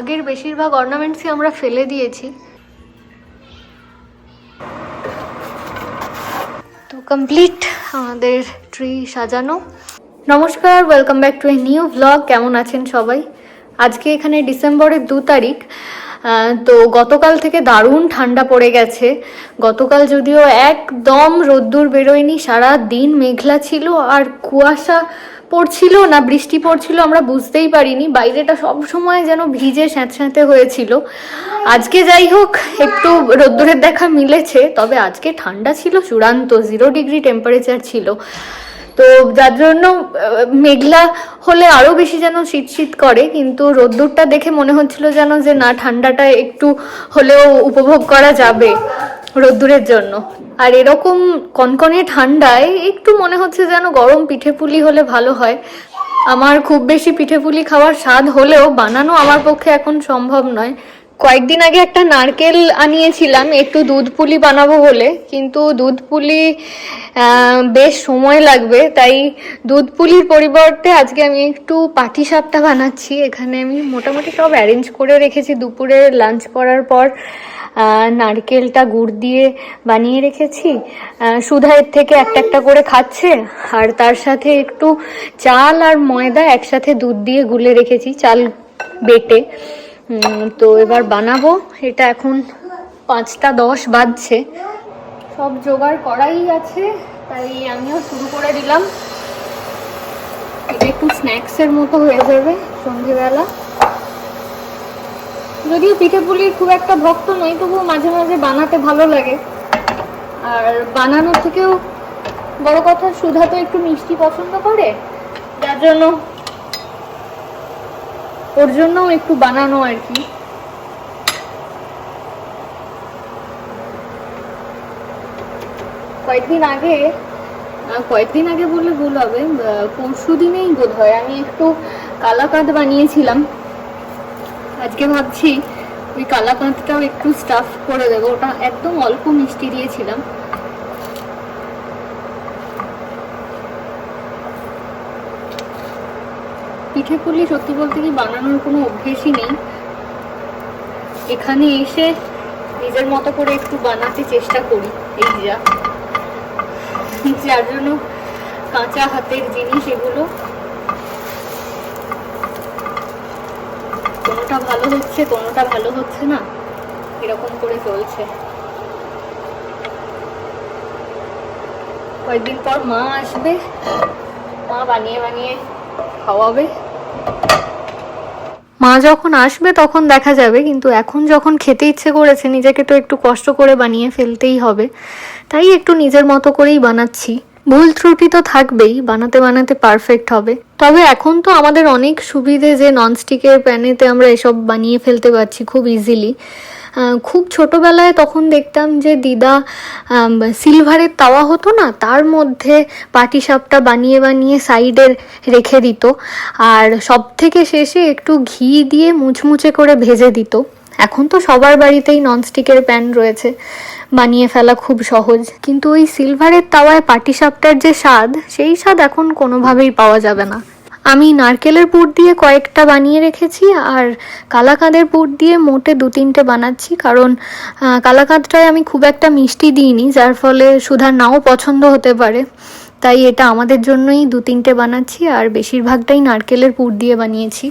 আগের বেশিরভাগ অর্নামেন্টসই আমরা ফেলে দিয়েছি। তো কমপ্লিট আমাদের ট্রি সাজানো। নমস্কার welcome back to a new blog কেমন আছেন সবাই? আজকে এখানে ডিসেম্বরের দু তারিখ। তো গতকাল থেকে দারুণ ঠান্ডা পড়ে গেছে। গতকাল যদিও একদম রোদ্দুর বেরোয়নি, সারা দিন মেঘলা ছিল আর কুয়াশা পড়ছিল না, বৃষ্টি পড়ছিল, আমরা বুঝতেই পারিনি। বাইরেটা সব সময় যেন ভিজে স্যাঁতস্যাঁতে হয়েছিল। আজকে যাই হোক, একটু রোদ্দুরের দেখা মিলেছে, তবে আজকে ঠান্ডা ছিল চূড়ান্ত জিরো ডিগ্রি টেম্পারেচার ছিল। তো যার জন্য মেঘলা হলে আরও বেশি যেন শীত শীত করে, কিন্তু রোদ্দুরটা দেখে মনে হচ্ছিল যেন যে না, ঠান্ডাটা একটু হলেও উপভোগ করা যাবে রোদ্দুরের জন্য। আর এরকম কনকনে ঠান্ডায় একটু মনে হচ্ছে যেন গরম পিঠে পুলি হলে ভালো হয়। আমার খুব বেশি পিঠে পুলি খাওয়ার স্বাদ হলেও বানানো আমার পক্ষে এখন সম্ভব নয়। কয়েকদিন আগে একটা নারকেল আনিয়েছিলাম একটু দুধ পুলি বানাবো বলে কিন্তু দুধ পুলি বেশ সময় লাগবে তাই দুধ পুলির পরিবর্তে আজকে আমি একটু পাটি সাপটা বানাচ্ছি। এখানে আমি মোটামুটি সব অ্যারেঞ্জ করে রেখেছি। দুপুরে লাঞ্চ করার পর নারকেলটা গুড় দিয়ে বানিয়ে রেখেছি। আহ, সুধা এর থেকে একটা একটা করে খাচ্ছে আর তার সাথে একটু চাল আর ময়দা একসাথে দুধ দিয়ে গুলে রেখেছি চাল বেটে। তো এবার বানাবো। এটা এখন পাঁচটা দশ বাজছে। সব জোগাড় করাই আছে, তাই আমিও শুরু করে দিলাম। এটা একটু স্ন্যাক্সের মতো হয়ে যাবে সন্ধেবেলা। যদিও পিঠে পুলির খুব একটা ভক্ত নই, তবুও মাঝে মাঝে বানাতে ভালো লাগে। আর বানানোর থেকেও বড় কথা, সুধা তো একটু মিষ্টি পছন্দ করে। যার জন্য ওর জন্যও একটু বানানো আর কি। কয়েকদিন আগে কয়েকদিন আগে বললে ভুল হবে পরশু দিনেই বোধ হয় আমি একটু কালাকাঁদ বানিয়েছিলাম। আজকে ভাবছি ওই কালাকাঁদটাও একটু স্টাফ করে দেবো, ওটা একদম অল্প মিষ্টি দিয়েছিলাম। পিঠে পুলি সত্যি বলতে কি বানানোর কোনো অভ্যেসই নেই। এখানে এসে নিজের মতো করে একটু বানাতে চেষ্টা করি, এই যা। যার জন্য কাঁচা হাতের জিনিস এগুলো। কোনোটা ভালো হচ্ছে, কোনোটা ভালো হচ্ছে না, এরকম করে চলছে। কয়েকদিন পর মা আসবে, মা বানিয়ে বানিয়ে খাওয়াবে। মা যখন আসবে তখন দেখা যাবে, কিন্তু এখন যখন খেতে ইচ্ছে করেছে, নিজেকে তো একটু কষ্ট করে বানিয়ে ফেলতেই হবে। তাই একটু নিজের মতো করেই বানাচ্ছি। ভুল ত্রুটি তো থাকবেই, বানাতে বানাতে পারফেক্ট হবে। তবে এখন তো আমাদের অনেক সুবিধে যে ননস্টিকের প্যানেতে আমরা এসব বানিয়ে ফেলতে পারছি খুব ইজিলি খুব ছোটবেলায় তখন দেখতাম যে দিদা সিলভারের তাওয়া হতো না, তার মধ্যে পাটিসাপটা বানিয়ে বানিয়ে সাইডে রেখে দিত। আর সব থেকে শেষে একটু ঘি দিয়ে মুচমুচে করে ভেজে দিত। এখন তো সবার বাড়িতেই ননস্টিকের প্যান রয়েছে। বানিয়ে ফেলা খুব সহজ। কিন্তু ওই সিলভারের তাওয়ায় পাটিসাপটার যে স্বাদ, সেই স্বাদ এখন কোনোভাবেই পাওয়া যাবে না। আমি নারকেলের পুর দিয়ে কয়েকটা বানিয়ে রেখেছি আর কালাকাঁদের পুর দিয়ে মোটে দু তিনটে বানাচ্ছি। কারণ কালাকাঁদটায় আমি খুব একটা মিষ্টি দিইনি, যার ফলে সুধার নাও পছন্দ হতে পারে। তাই এটা আমাদের জন্যই দু তিনটে বানাচ্ছি আর বেশিরভাগটাই নারকেলের পুর দিয়ে বানিয়েছি।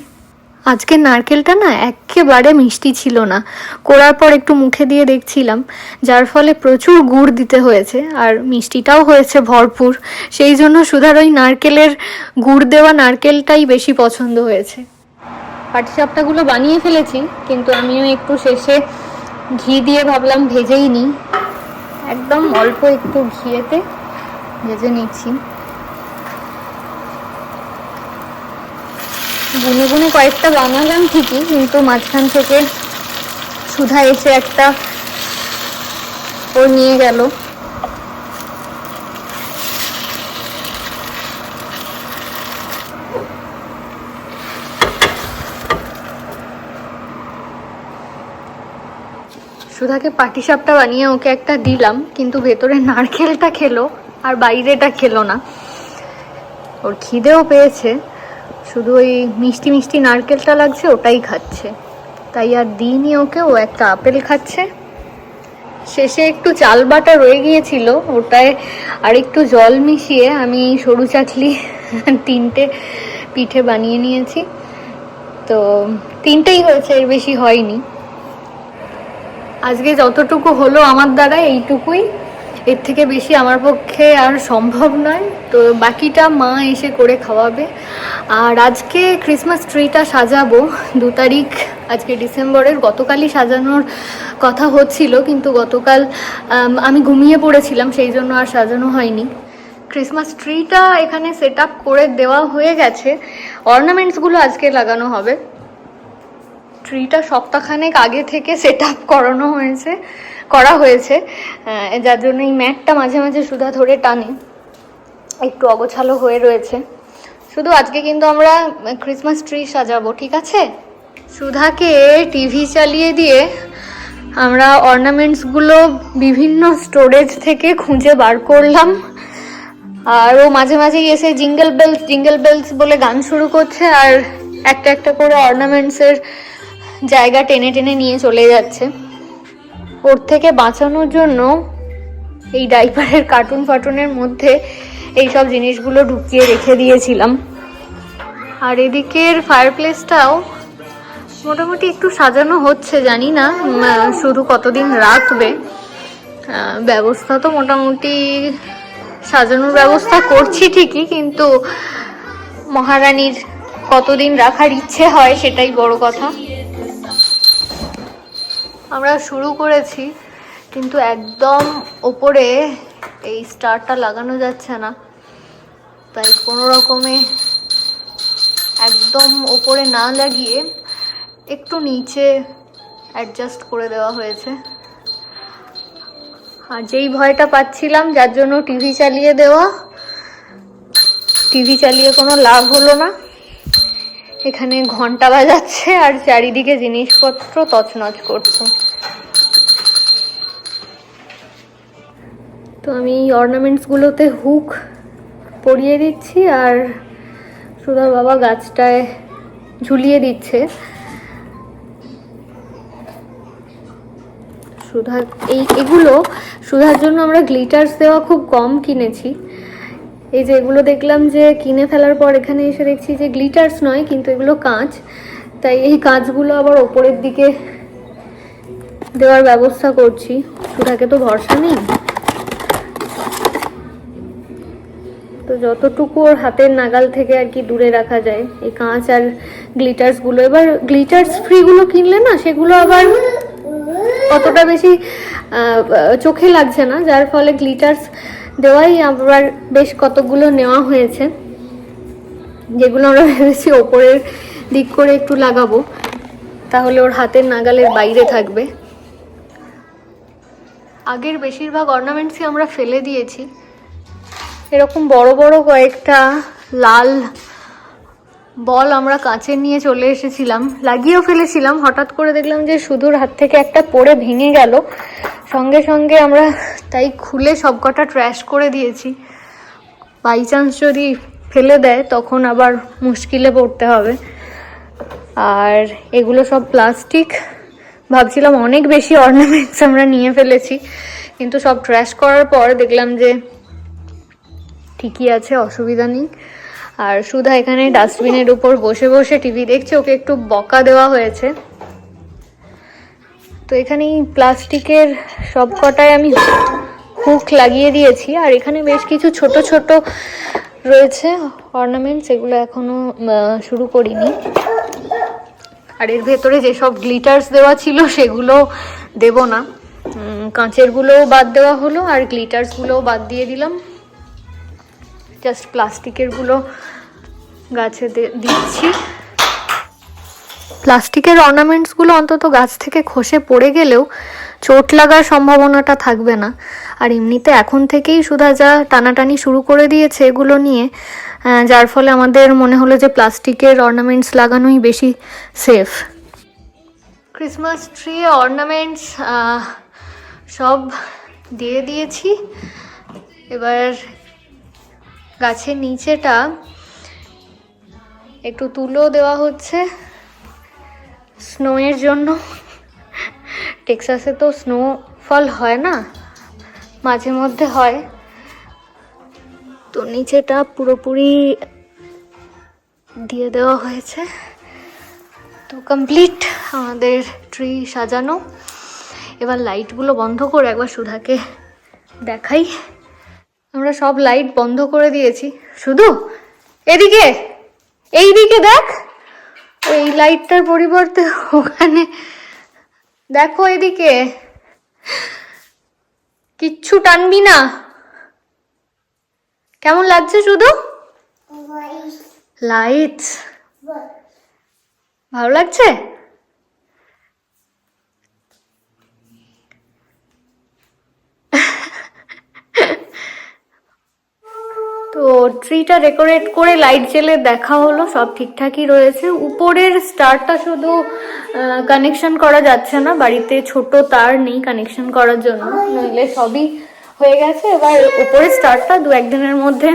আজকে নারকেলটা না একেবারে মিষ্টি ছিল না। করার পর একটু মুখে দিয়ে দেখছিলাম, যার ফলে প্রচুর গুড় দিতে হয়েছে আর মিষ্টিটাও হয়েছে ভরপুর। সেই জন্য সুধার ওই নারকেলের গুড় দেওয়া নারকেলটাই বেশি পছন্দ হয়েছে। পাটিসাপটাগুলো বানিয়ে ফেলেছি, কিন্তু আমিও একটু শেষে ঘি দিয়ে ভাবলাম ভেজেই নিই। একদম অল্প একটু ঘিয়েতে ভেজে নিচ্ছি। গুনে গুনে কয়েকটা বানালাম ঠিকই, কিন্তু মাঝখান থেকে সুধা এসে একটা ওর নিয়ে গেল। সুধাকে পাটিসাপটা বানিয়ে ওকে একটা দিলাম, কিন্তু ভেতরে নারকেলটা খেলো আর বাইরেটা খেলো না। ওর খিদেও পেয়েছে। শুধু ওই মিষ্টি মিষ্টি নারকেলটা লাগছে, ওটাই খাচ্ছে। তাই আর দিইনি ওকে, ও একটা আপেল খাচ্ছে। শেষে একটু চাল বাটা রয়ে গিয়েছিল, ওটায় আর একটু জল মিশিয়ে আমি সরু চাকলি তিনটে পিঠে বানিয়ে নিয়েছি। তো তিনটেই হয়েছে, এর বেশি হয়নি। আজকে যতটুকু হলো আমার দ্বারা, এইটুকুই। এর থেকে বেশি আমার পক্ষে আর সম্ভব নয়। তো বাকিটা মা এসে করে খাওয়াবে। আর আজকে ক্রিসমাস ট্রিটা সাজাবো। দু তারিখ, আজকে ডিসেম্বরের, গতকালই সাজানোর কথা হচ্ছিল, কিন্তু গতকাল, আমি ঘুমিয়ে পড়েছিলাম, সেই জন্য আর সাজানো হয়নি। ক্রিসমাস ট্রিটা এখানে সেট আপ করে দেওয়া হয়ে গেছে। অর্নামেন্টসগুলো আজকে লাগানো হবে। ট্রিটা সপ্তাহখানেক আগে থেকে সেট আপ করানো হয়েছে, করা হয়েছে। যার জন্য এই ম্যাটটা মাঝে মাঝে সুধা ধরে টানে। একটু অগোছালো হয়ে রয়েছে। শুধু আজকে কিন্তু আমরা ক্রিসমাস ট্রি সাজাবো, ঠিক আছে? সুধাকে টিভি চালিয়ে দিয়ে আমরা অর্নামেন্টসগুলো বিভিন্ন স্টোরেজ থেকে খুঁজে বার করলাম। আর ও মাঝে মাঝে এসে জিঙ্গেল বেলস জিঙ্গেল বেলস বলে গান শুরু করছে। আর একটা একটা করে অর্নামেন্টসের জায়গা টেনে টেনে নিয়ে চলে যাচ্ছে। ওর থেকে বাঁচানোর জন্য এই ডাইপারের কার্টুন ফাটুনের মধ্যে এই সব জিনিসগুলো ঢুকিয়ে রেখে দিয়েছিলাম। আর এদিকের ফায়ার প্লেসটাও মোটামুটি একটু সাজানো হচ্ছে, জানি না শুধু কতদিন রাখবে। ব্যবস্থা তো মোটামুটি সাজানোর ব্যবস্থা করছি ঠিকই, কিন্তু মহারানীর কতদিন রাখার ইচ্ছে হয় সেটাই বড় কথা। আমরা শুরু করেছি, কিন্তু একদম ওপরে এই স্টারটা লাগানো যাচ্ছে না। তাই কোনো রকমে একদম ওপরে না লাগিয়ে একটু নিচে অ্যাডজাস্ট করে দেওয়া হয়েছে। আর যেই ভয়টা পাচ্ছিলাম, যার জন্য টিভি চালিয়ে দেওয়া টিভি চালিয়ে কোনো লাভ হলো না। এখানে ঘণ্টা বাজাচ্ছে আর চারিদিকে জিনিসপত্র তছনছ করছে। তো আমি অর্নামেন্টসগুলোতে হুক পরিয়ে দিচ্ছি আর সুধার বাবা গাছটায় ঝুলিয়ে দিচ্ছে। সুধা, এই এগুলো সুধার জন্য আমরা গ্লিটার্স দেওয়া খুব কম কিনেছি। এই যে এগুলো দেখলাম যে কিনে ফেলার পর এখানে এসে দেখছি যে গ্লিটার্স নয়, কিন্তু এগুলো কাঁচ। তাই এই কাঁচগুলো আবার ওপরের দিকে দেওয়ার ব্যবস্থা করছি। সুধাকে তো ভরসা নেই? তো যতটুকু ওর হাতের নাগাল থেকে আর কি দূরে রাখা যায়, এই কাঁচ আর গ্লিটার্সগুলো এবার গ্লিটার্স ফ্রিগুলো কিনলে না, সেগুলো আবার অতটা বেশি চোখে লাগছে না। যার ফলে গ্লিটার্স দেওয়াই আবার বেশ কতগুলো নেওয়া হয়েছে, যেগুলো আমরা ভেবেছি ওপরের দিক করে একটু লাগাবো। তাহলে ওর হাতের নাগালের বাইরে থাকবে। আগের বেশিরভাগ অর্নামেন্টসই আমরা ফেলে দিয়েছি। এরকম বড় বড় কয়েকটা লাল বল আমরা কাঁচের নিয়ে চলে এসেছিলাম। লাগিয়েও ফেলেছিলাম। হঠাৎ করে দেখলাম যে সুদূর হাত থেকে একটা পড়ে ভেঙে গেল। সঙ্গে সঙ্গে আমরা তাই খুলে সবকটা ট্র্যাশ করে দিয়েছি। বাই চান্স যদি ফেলে দেয়, তখন আবার মুশকিলে পড়তে হবে। আর এগুলো সব প্লাস্টিক ভাবছিলাম অনেক বেশি অর্নামেন্টস আমরা নিয়ে ফেলেছি। কিন্তু সব ট্র্যাশ করার পর দেখলাম যে ঠিকই আছে অসুবিধা নেই। আর সুধা এখানে ডাস্টবিনের উপর বসে বসে টিভি দেখছে ওকে একটু বকা দেওয়া হয়েছে। তো এখানে প্লাস্টিকের সব কটায় আমি হুক লাগিয়ে দিয়েছি আর এখানে বেশ কিছু ছোট ছোট রয়েছে অর্নামেন্টস এগুলো এখনও আহ, শুরু করিনি। আর এর ভেতরে যেসব গ্লিটার্স দেওয়া ছিল সেগুলো দেব না। কাঁচেরগুলোও বাদ দেওয়া হলো আর গ্লিটার্সগুলোও বাদ দিয়ে দিলাম। জাস্ট প্লাস্টিকেরগুলো গাছে দিচ্ছি। প্লাস্টিকের অর্নামেন্টসগুলো অন্তত গাছ থেকে খসে পড়ে গেলেও চোট লাগার সম্ভাবনাটা থাকবে না। আর এমনিতে এখন থেকেই সুধা যা টানাটানি শুরু করে দিয়েছে এগুলো নিয়ে যার ফলে আমাদের মনে হলো যে প্লাস্টিকের অর্নামেন্টস লাগানোই বেশি সেফ ক্রিসমাস ট্রি অর্নামেন্টস সব দিয়ে দিয়েছি। এবার গাছের নিচেটা একটু তুলো দেওয়া হচ্ছে স্নোয়ের জন্য। টেক্সাসে তো স্নোফল হয় না, মাঝে মধ্যে হয়। তো নিচেটা পুরোপুরি দিয়ে দেওয়া হয়েছে। তো কমপ্লিট আমাদের ট্রি সাজানো। এবার লাইটগুলো বন্ধ করে একবার সুধাকে দেখাই। আমরা সব লাইট বন্ধ করে দিয়েছি। শুধু? এদিকে? এই দিকে দেখ। ওই লাইটটার পরিবর্তে ওখানে দেখো এদিকে। কিচ্ছু টানবি না। কেমন লাগছে শুধু? লাইট ভালো লাগছে? তো ট্রিটা ডেকোরেট করে লাইট জেলে দেখা হলো, সব ঠিকঠাকই রয়েছে। উপরের স্টারটা শুধু কানেকশন করা যাচ্ছে না, বাড়িতে ছোট তার নেই কানেকশন করার জন্য। নইলে সবই হয়ে গেছে। এবার উপরের স্টারটা দু একদিনের মধ্যে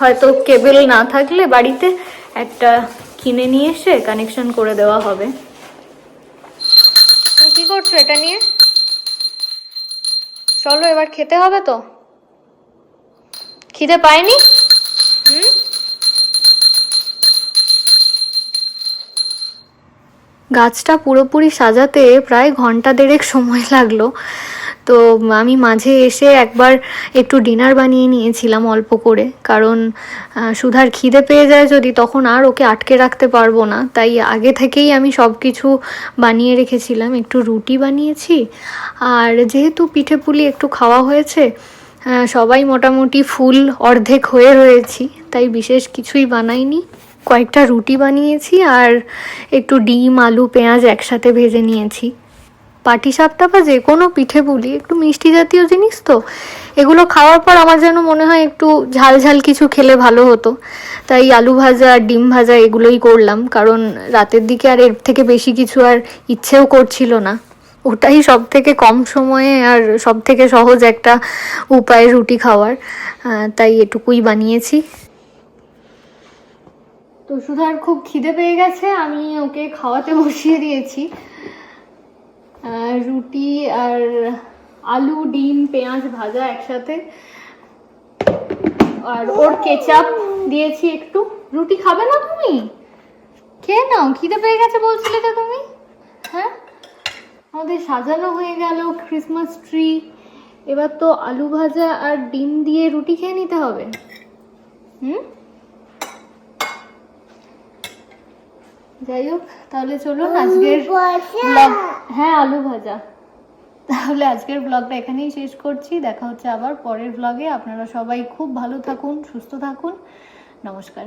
হয়তো কেবল না থাকলে বাড়িতে একটা কিনে নিয়ে এসে কানেকশন করে দেওয়া হবে। কি করছ এটা নিয়ে? চলো এবার খেতে হবে তো? খিদে পায়নি? হুম? গাছটা পুরোপুরি সাজাতে প্রায় ঘণ্টা দেড়েক সময় লাগল। তো আমি মাঝে এসে একবার একটু ডিনার বানিয়ে নিয়েছিলাম অল্প করে। কারণ সুধার খিদে পেয়ে যায় যদি তখন আর ওকে আটকে রাখতে পারব না। তাই আগে থেকেই আমি সব কিছু বানিয়ে রেখেছিলাম। একটু রুটি বানিয়েছি। আর যেহেতু পিঠে পুলি একটু খাওয়া হয়েছে সবাই মোটামুটি ফুল অর্ধেক হয়ে রয়েছি, তাই বিশেষ কিছুই বানাইনি। কয়েকটা রুটি বানিয়েছি আর একটু ডিম, আলু, পেঁয়াজ একসাথে ভেজে নিয়েছি। পাটিসাপটা বা যে কোনো পিঠে পুলি, একটু মিষ্টি জাতীয় জিনিস তো, এগুলো খাওয়ার পর আমার যেন মনে হয় একটু ঝাল ঝাল কিছু খেলে ভালো হতো। তাই আলু ভাজা, ডিম ভাজা এগুলোই করলাম, কারণ রাতের দিকে আর এর থেকে বেশি কিছু আর ইচ্ছেও করছিল না। ওটাই সব থেকে কম সময়ে আর সব থেকে সহজ একটা উপায় রুটি খাওয়ার। তাই এটুকুই বানিয়েছি। তো সুধার খুব খিদে পেয়ে গেছে, আমি ওকে খাওয়াতে বসিয়ে দিয়েছি। রুটি আর আলু, ডিম, পেঁয়াজ ভাজা একসাথে। আর ওর কেচাপ দিয়েছি একটু। রুটি খাবে না তুমি? খেয়ে নাও, খিদে পেয়ে গেছে বলছিলে তো তুমি? হ্যাঁ? আমাদের সাজানো হয়ে গেল ক্রিসমাস ট্রি এবার তো আলু ভাজা আর ডিম দিয়ে রুটি খেয়ে নিতে হবে। হুম? যাই হোক তাহলে চলুন আজকের ব্লগ হ্যাঁ আলু ভাজা। তাহলে আজকের ব্লগটা এখানেই শেষ করছি। দেখা হচ্ছে আবার পরের ব্লগে। আপনারা সবাই খুব ভালো থাকুন সুস্থ থাকুন। নমস্কার।